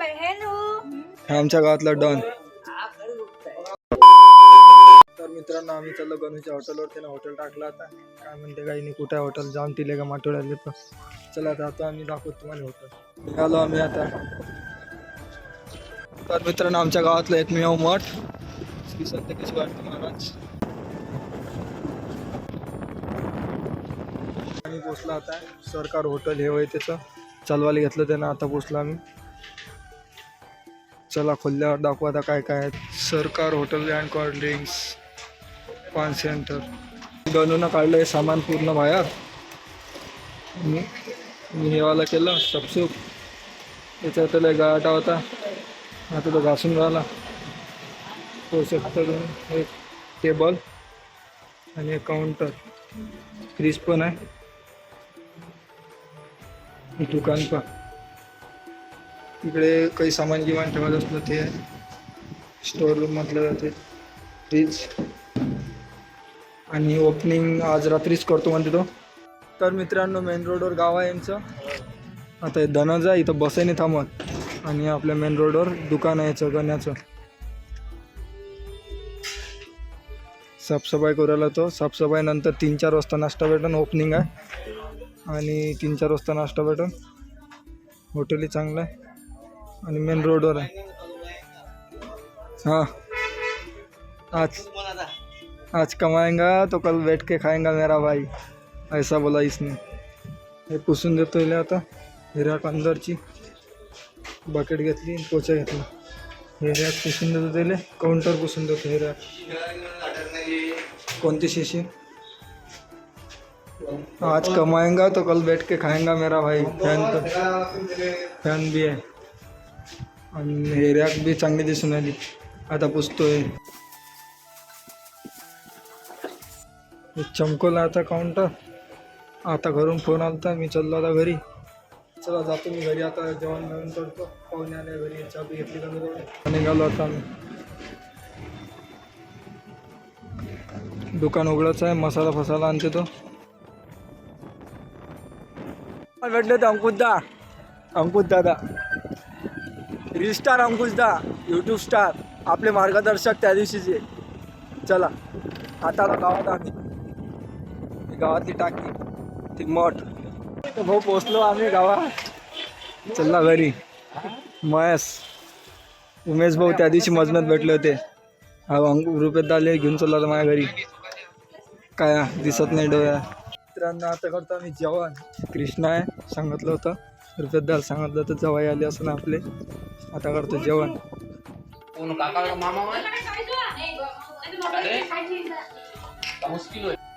बहन हूँ। आमच्या गावातला डॉन. तर मित्रांनो आम्ही चाललो गणूच्या हॉटेलवर त्यानं हॉटेल टाकलं आता. काय म्हणते काही नाही कुठे हॉटेल जाऊन तिले का माटोळ्याला तर चला आता आता आम्ही दाखवतो तुम्हाला हॉटेल निघालो आम्ही आता. तर मित्रांनो आमच्या गावातलं एकमेव मठ. श्री संत केशव महाराज. आम्ही पोचलो आता. सरकार हॉटेल हे वय त्याचं चालवायला घेतलं त्यानं आता पोचलो आम्ही. चला खोलल्यावर दाखवू आता काय काय आहेत. सरकार hotel and cold drinks paan center गणून काढलं हे सामान पूर्ण बाहेर. मी मी हेवाला केलं सपसूप त्याच्यात त्याला गाठा होता आता तो घासून राहिला. तो शकतो एक टेबल आणि एक काउंटर फ्रीज पण आहे. दुकान पण. इकडे काही सामान गिमान ठेवायचं असलं ते स्टोर रूम म्हटलं जाते. फ्रीज आणि ओपनिंग आज रात्रीच करतो म्हणते तो. तर मित्रांनो मेन रोडवर गाव आहे यांचं आता हे धनज आहे इथं बसही नाही थांबत आणि आपल्या मेन रोडवर दुकान आहे याचं गण्याचं. साफसफाई करायला तो. साफसफाई नंतर तीन चार वाजता नाश्ता भेटन ओपनिंग आहे. आणि तीन चार वाजता नाश्ता भेटन. हॉटेलही चांगलं आहे. मेन रोडवर आहे. हाँ. आज आज कमाएगा तो कल बैठ के खाएगा मेरा भाई. ऐसा बोला इसने. हे पुसून देतो इले आता. हिराक अंदरची. बकेट घेतली पोचा घेतला. हिऱ्याक पुसून देतो त्याला. काउंटर पुसून देतो हिऱ्याक कोणती शिशी? आज कमाएगा तो कल बैठ के खाएगा मेरा भाई. फ़ैन तो फ़ैन भी आहे. आणि हे रॅक बी चांगली दिसून आली. आता पुसतोय. चमकवला आता काउंटर आता घरून फोन आलता मी चाललो आता घरी. चला जातो मी घरी. आता जेवण जेवण करतो. पाहुणे आले घरी चाबी घेतली का मी निघालो आता मी दुकान उघडायचं आहे मसाला फसाला आणते तो. भेटले तर Ankush da. Ankush dada. Reel star Ankushda YouTube star आपले मार्गदर्शक त्या दिवशीचे. चला आता आता गावात आम्ही गावातली टाकी ती मठ. भाऊ पोचलो आम्ही गावात. चला घरी. मयस उमेश भाऊ त्या दिवशी मजमत भेटले होते. हा अंकु रुपये दाले घेऊन चालला होता माझ्या घरी. काय दिसत नाही डोळ्या मित्रांना आता करतो आम्ही जेवण. कृष्णा आहे सांगितलं होतं. रुपये दाल सांगितलं होतं जवाई आले असं ना आपले. आता करतो जेवण.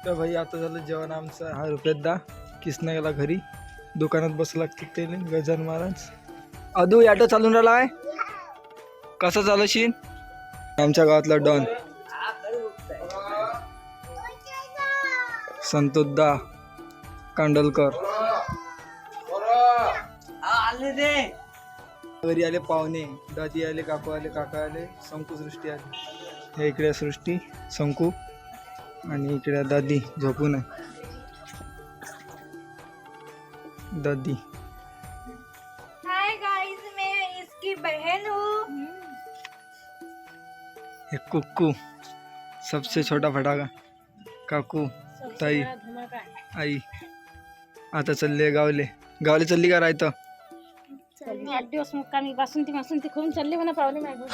तर भाई आता झालं जेवण आमचं. हा रुपयात दा. किसना गेला घरी? दुकानात बसू लागते ते गजान महाराज. अदू ॲटो चालून राहिला आहे. कसं चालू शीन? आमच्या गावातला डॉन. संतोषदा कांडलकर. घरी आले पाहुणे. दादी आले काकू आले काका आले शंकू सृष्टी आली. हे इकडे सृष्टी शंकू आणि इकडे दादी झोपून आहे. दादी. हाय गाइस मैं इसकी बहन हूँ। कुक्कू सबसे छोटा फटाका. काकू ताई आई. आता चालले गावले. गावले चालली का चालली आठ दिवस मुक्कामी बासुंती मासुंती खाऊन चालली म्हणा प्रॉब्लेम मागून